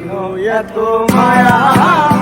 কেন এত মায়া।